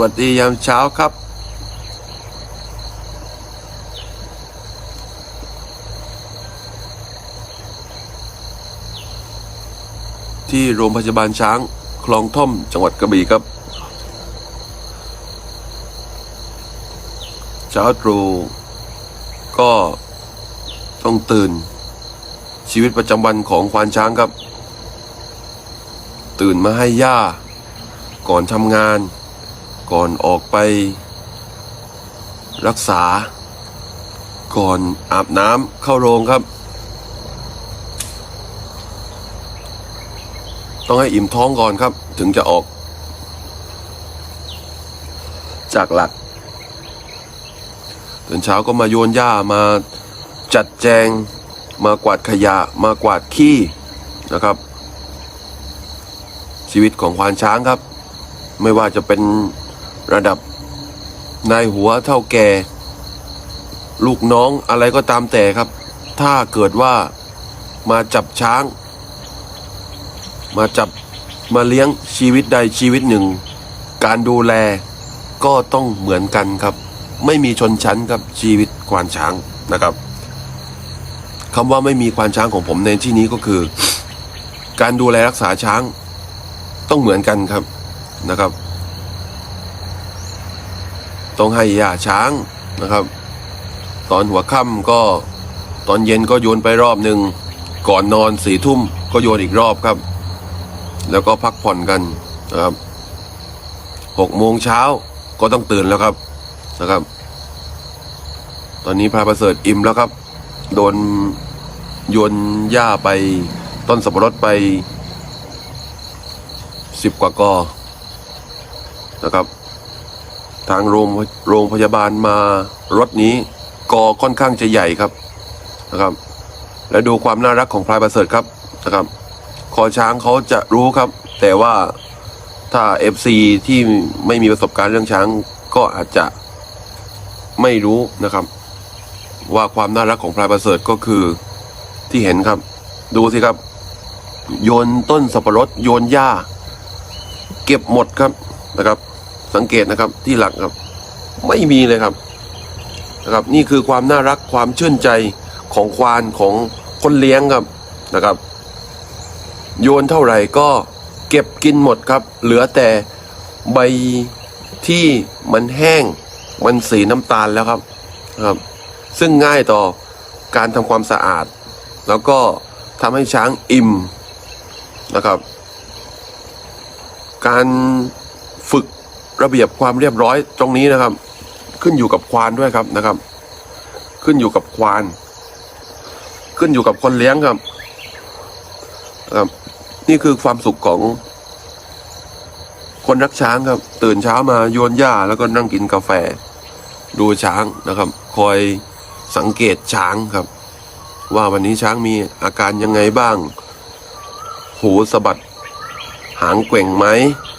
วัสดียามเช้าครับ ที่โรงพยาบาลช้าง คลองท่อมจังหวัดกระบี่ครับ เช้าตรู่ก็ต้องตื่น ชีวิตประจำวันของควานช้างครับ ตื่นมาให้ย่าก่อนทำงาน ก่อนออกไป รักษา ก่อนอาบน้ำเข้าโรงครับ ต้องให้อิ่มท้องก่อนครับ ถึงจะออก จากหลักตื่นเช้าก็มาโยนหญ้ามาจัดแจง มากวาดขยะ มากวาดขี้นะครับ ชีวิตของควานช้างครับ ไม่ว่าจะเป็น ระดับนายหัวเท่าแก่ ลูกน้องอะไรก็ตามแต่ครับ ถ้าเกิดว่ามาจับช้าง มาจับมาเลี้ยงชีวิตใดชีวิตหนึ่ง การดูแลก็ต้องเหมือนกันครับ ไม่มีชนชั้นครับชีวิตควานช้างนะครับคำว่าไม่มีควานช้างของผมในที่นี้ก็คือ การดูแลรักษาช้างต้องเหมือนกันครับนะครับ ต้องให้ยาช้างนะครับ ตอนหัวค่ำก็ตอนเย็นก็โยนไปรอบหนึ่งก่อนนอนสี่ทุ่มก็โยนอีกรอบครับ แล้วก็พักผ่อนกันนะครับหกโมงเช้าก็ต้องตื่นแล้วครับนะครับ ตอนนี้พระประเสริฐอิ่มแล้วครับ โดนโยนหญ้าไปต้นสับปะรดไปสิบกว่ากอนะครับ ทางโรงโรงพยาบาลมารถนี้กอค่อนข้างจะใหญ่ครับนะครับ และดูความน่ารักของพลายประเสริฐครับนะครับคอช้างเขาจะรู้ครับ แต่ว่าถ้า FC ที่ไม่มีประสบการณ์เรื่องช้างก็อาจจะไม่รู้นะครับ ว่าความน่ารักของพลายประเสริฐก็คือที่เห็นครับ ดูสิครับ โยนต้นสับปะรดโยนหญ้า เก็บหมดครับนะครับ สังเกตนะครับที่หลังครับ ไม่มีเลยครับนะครับนี่คือความน่ารักความชื่นใจของควานของคนเลี้ยงครับนะครับ โยนเท่าไหร่ก็เก็บกินหมดครับ เหลือแต่ใบที่มันแห้งมันสีน้ำตาลแล้วครับนะครับ ซึ่งง่ายต่อการทำความสะอาด แล้วก็ทำให้ช้างอิ่มนะครับ การ ระเบียบความเรียบร้อยตรงนี้นะครับ ขึ้นอยู่กับควานด้วยครับนะครับ ขึ้นอยู่กับควาน ขึ้นอยู่กับคนเลี้ยงครับนะครับ นี่คือความสุขของ คนรักช้างครับ ตื่นเช้ามาโยนหญ้าแล้วก็นั่งกินกาแฟ ดูช้างนะครับ คอยสังเกตช้างครับ ว่าวันนี้ช้างมีอาการยังไงบ้าง หูสะบัด หางแกว่งไหม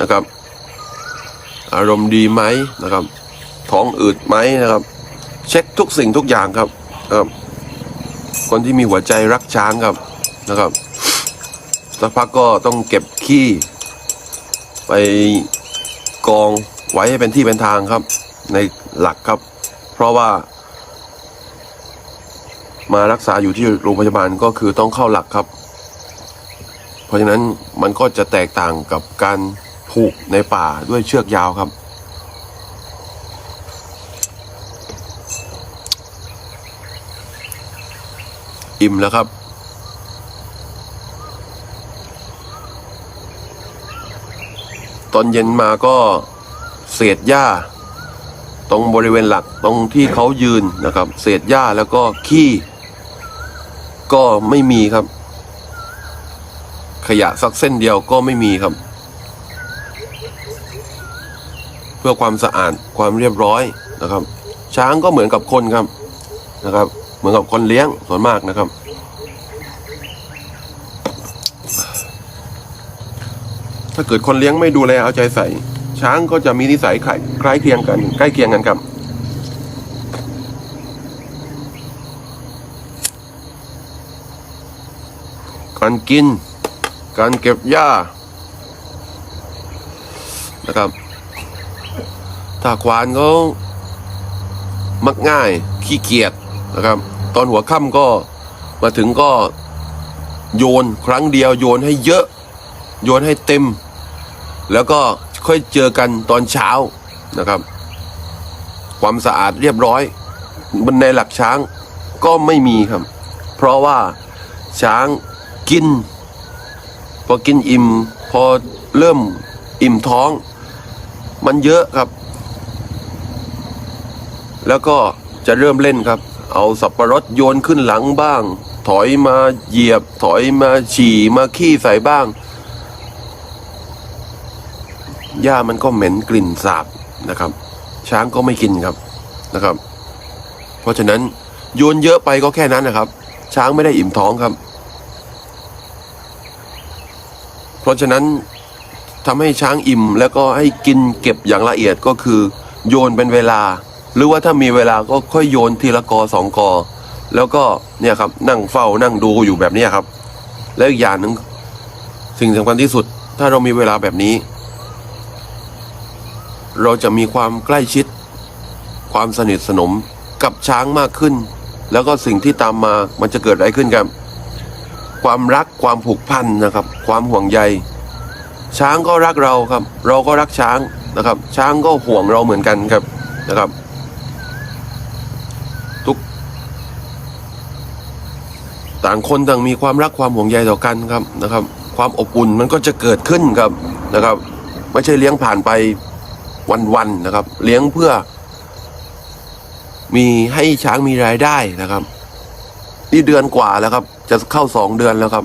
นะครับ อารมณ์ดีไหมนะครับ ท้องอืดไหมนะครับ เช็คทุกสิ่งทุกอย่างครับครับ คนที่มีหัวใจรักช้างครับนะครับสักพักก็ต้องเก็บขี้ ไปกองไว้ให้เป็นที่เป็นทางครับ ในหลักครับ เพราะว่า มารักษาอยู่ที่โรงพยาบาลก็คือต้องเข้าหลักครับ เพราะฉะนั้นมันก็จะแตกต่างกับการ ผูกในป่าด้วยเชือกยาวครับ อิ่มแล้วครับ ตอนเย็นมาก็เศษหญ้า ตรงบริเวณหลักตรงที่เขายืนนะครับ เศษหญ้าแล้วก็ขี้ก็ไม่มีครับ ขยะสักเส้นเดียวก็ไม่มีครับ เพื่อความสะอาดความเรียบร้อยนะครับ ช้างก็เหมือนกับคนครับนะครับ เหมือนกับคนเลี้ยงส่วนมากนะครับ ถ้าเกิดคนเลี้ยงไม่ดูแลเอาใจใส่ ช้างก็จะมีนิสัยคล้ายคล้เคียงกันใกล้เคียงกันครับการกิน การเก็บหญ้านะครับ ถ้าควานเขามักง่ายขี้เกียจนะครับ ตอนหัวค่ำก็มาถึงก็โยนครั้งเดียวโยนให้เยอะ โยนให้เต็ม แล้วก็ค่อยเจอกันตอนเช้านะครับ ความสะอาดเรียบร้อยบนในหลักช้างก็ไม่มีครับ เพราะว่าช้างกิน พอกินอิ่ม พอเริ่มอิ่มท้อง มันเยอะครับ แล้วก็จะเริ่มเล่นครับ เอาสับปะรดโยนขึ้นหลังบ้าง ถอยมาเหยียบ ถอยมาฉี่มาขี้ใส่บ้างหญ้ามันก็เหม็นกลิ่นสาบนะครับ ช้างก็ไม่กินครับนะครับ เพราะฉะนั้นโยนเยอะไปก็แค่นั้นนะครับ ช้างไม่ได้อิ่มท้องครับ เพราะฉะนั้นทำให้ช้างอิ่มแล้วก็ให้กินเก็บอย่างละเอียดก็คือ โยนเป็นเวลา หรือว่าถ้ามีเวลาก็ค่อยโยนทีละกอสองกอ แล้วก็เนี่ยครับนั่งเฝ้านั่งดูอยู่แบบนี้ครับ แล้วอีกอย่างหนึ่งสิ่งสำคัญที่สุด ถ้าเรามีเวลาแบบนี้ เราจะมีความใกล้ชิด ความสนิทสนมกับช้างมากขึ้น แล้วก็สิ่งที่ตามมามันจะเกิดอะไรขึ้นครับ ความรักความผูกพันนะครับ ความห่วงใย ช้างก็รักเราครับ เราก็รักช้างนะครับ ช้างก็ห่วงเราเหมือนกันครับนะครับ ทุก ต่างคนต่างมีความรักความห่วงใยต่อกันครับนะครับ ความอบอุ่นมันก็จะเกิดขึ้นครับนะครับ ไม่ใช่เลี้ยงผ่านไปวันๆนะครับ เลี้ยงเพื่อ มีให้ช้างมีรายได้นะครับนี่เดือนกว่าแล้วครับ จะเข้าสองเดือนแล้วครับ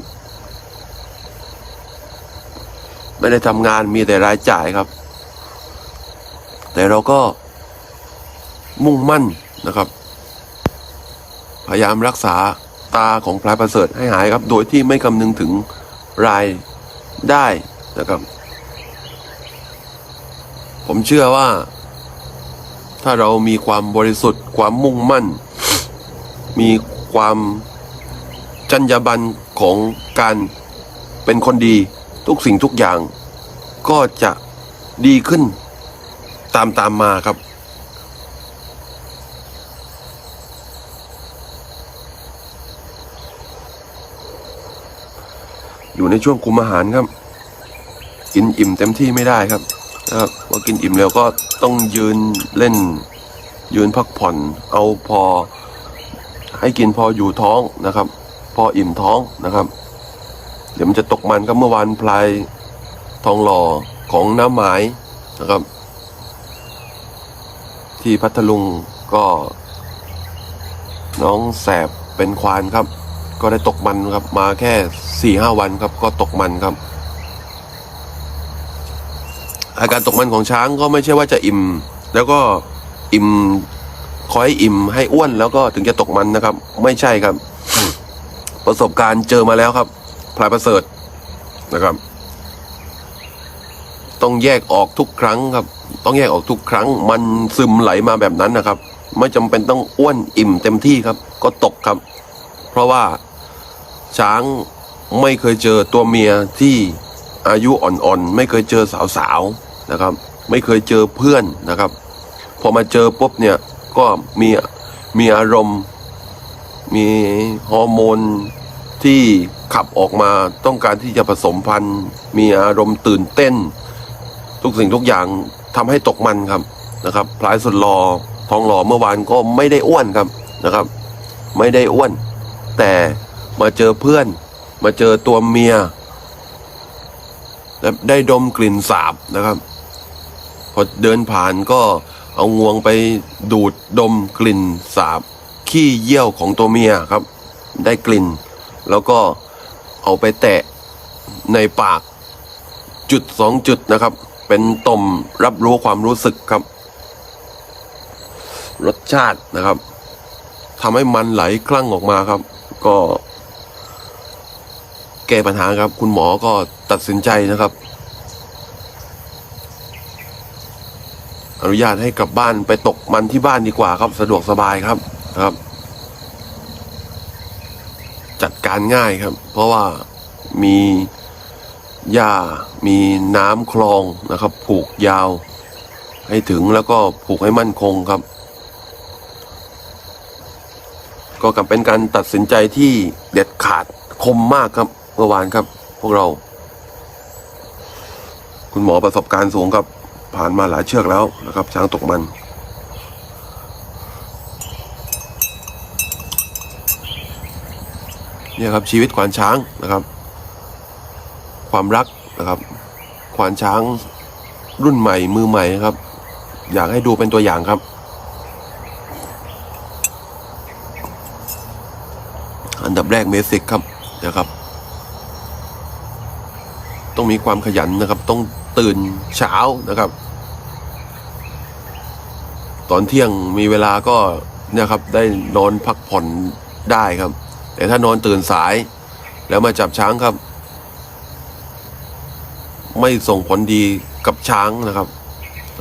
ไม่ได้ทำงานมีแต่รายจ่ายครับ แต่เราก็มุ่งมั่นนะครับ พยายามรักษา ตาของพลายประเสริฐให้หายครับ โดยที่ไม่คำนึงถึงรายได้นะครับ ผมเชื่อว่า ถ้าเรามีความบริสุทธิ์ ความมุ่งมั่น มีความจรรยาบรรณของการเป็นคนดีทุกสิ่งทุกอย่าง ก็จะดีขึ้นตามตามมาครับ อยู่ในช่วงคุมอาหารครับ กินอิ่มเต็มที่ไม่ได้ครับนะครับพอกินอิ่มแล้วก็ต้องยืนเล่น ยืนพักผ่อน เอาพอ ให้กินพออยู่ท้องนะครับ พออิ่มท้องนะครับ เดี๋ยวมันจะตกมันครับเมื่อวานพลายทองหล่อของน้ำหมายนะครับ ที่พัทลุงก็ น้องแสบเป็นควานครับ ก็ได้ตกมันครับ มาแค่สี่ห้าวันครับ ก็ตกมันครับ อาการตกมันของช้างก็ไม่ใช่ว่าจะอิ่ม แล้วก็อิ่มคอยอิ่มให้อ้วนแล้วก็ถึงจะตกมันนะครับ ไม่ใช่ครับ ประสบการณ์เจอมาแล้วครับพลายประเสริฐนะครับ ต้องแยกออกทุกครั้งครับ ต้องแยกออกทุกครั้ง มันซึมไหลมาแบบนั้นนะครับ ไม่จำเป็นต้องอ้วนอิ่มเต็มที่ครับ ก็ตกครับ เพราะว่า ช้างไม่เคยเจอตัวเมียที่อายุอ่อนๆ ไม่เคยเจอสาวๆนะครับ ไม่เคยเจอเพื่อนนะครับ พอมาเจอปุ๊บเนี่ยก็มีมีอารมณ์ มีฮอร์โมนที่ขับออกมาต้องการที่จะผสมพันธุ์ มีอารมณ์ตื่นเต้น ทุกสิ่งทุกอย่างทำให้ตกมันครับนะครับพลายสุดรอทองหล่อเมื่อวานก็ไม่ได้อ้วนครับนะครับ ไม่ได้อ้วน แต่ มาเจอเพื่อน มาเจอตัวเมียและได้ดมกลิ่นสาบนะครับ พอเดินผ่านก็เอางวงไปดูดดมกลิ่นสาบ ขี้เยี่ยวของตัวเมียครับ ได้กลิ่น แล้วก็เอาไปแตะในปากจุดสองจุดนะครับ เป็นต่มรับรู้ความรู้สึกครับ รสชาตินะครับทำให้มันไหลคลั่งออกมาครับ ก็ แก้ปัญหาครับ คุณหมอก็ตัดสินใจนะครับ อนุญาตให้กลับบ้านไปตกมันที่บ้านดีกว่าครับ สะดวกสบายครับครับ จัดการง่ายครับ เพราะว่ามีหญ้ามีน้ำคลองนะครับ ผูกยาว ให้ถึงแล้วก็ผูกให้มั่นคงครับ ก็กลับเป็นการตัดสินใจที่เด็ดขาดคมมากครับ เมื่อวานครับ พวกเรา คุณหมอประสบการณ์สูงครับ ผ่านมาหลายเชือกแล้วนะครับ ช้างตกมัน เนี่ยครับชีวิตควานช้างนะครับ ความรักนะครับ ควานช้างรุ่นใหม่มือใหม่นะครับ อยากให้ดูเป็นตัวอย่างครับอันดับแรกเมสิกครับนะครับ ต้องมีความขยันนะครับ ต้องตื่นเช้านะครับ ตอนเที่ยงมีเวลาก็เนี่ยครับ ได้นอนพักผ่อนได้ครับ แต่ถ้านอนตื่นสาย แล้วมาจับช้างครับ ไม่ส่งผลดีกับช้างนะครับ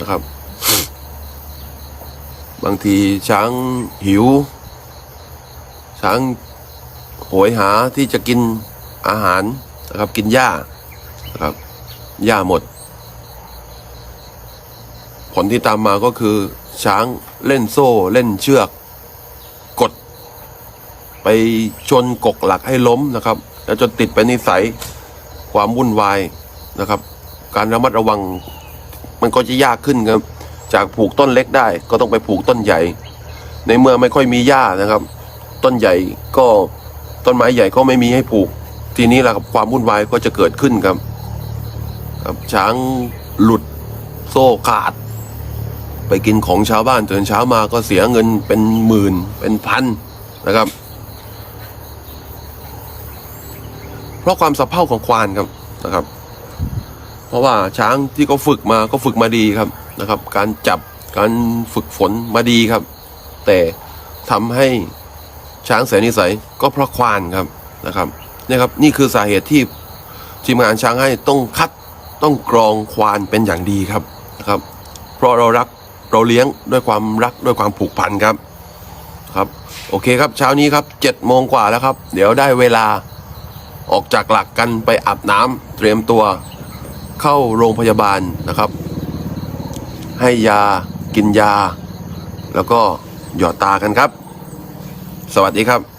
นะครับ บางทีช้างหิว ช้างโหยหาที่จะกินอาหารนะครับ กินหญ้า ครับหญ้าหมด ผลที่ตามมาก็คือ ช้างเล่นโซ่ เล่นเชือก กด ไปชนกกหลักให้ล้มนะครับ แล้วจนติดเป็นนิสัยความวุ่นวายนะครับ การระมัดระวัง มันก็จะยากขึ้นครับ จากผูกต้นเล็กได้ ก็ต้องไปผูกต้นใหญ่ ในเมื่อไม่ค่อยมีหญ้านะครับ ต้นใหญ่ก็ต้นไม้ใหญ่ก็ไม่มีให้ผูก ทีนี้ละครับความวุ่นวายก็จะเกิดขึ้นครับ ครับช้างหลุดโซ่ขาด ไปกินของชาวบ้านตื่นเช้ามาก็เสียเงินเป็นหมื่นเป็นพันนะครับ เพราะความสะเพร่าของควานครับนะครับ เพราะว่าช้างที่เขาฝึกมาก็ฝึกมาดีครับนะครับ การจับการฝึกฝนมาดีครับ แต่ทำให้ช้างเสียนิสัยก็เพราะควานครับนะครับนี่ครับนี่คือสาเหตุที่ทีมงานช้างให้ต้องคัด ต้องกรองควานเป็นอย่างดีครับนะครับ เพราะเรารักเราเลี้ยงด้วยความรักด้วยความผูกพันครับครับ โอเคครับเช้านี้ครับเจ็ดโมงกว่าแล้วครับ เดี๋ยวได้เวลาออกจากหลักกันไปอาบน้ำเตรียมตัวเข้าโรงพยาบาลนะครับ ให้ยากินยา แล้วก็หยอดตากันครับ สวัสดีครับ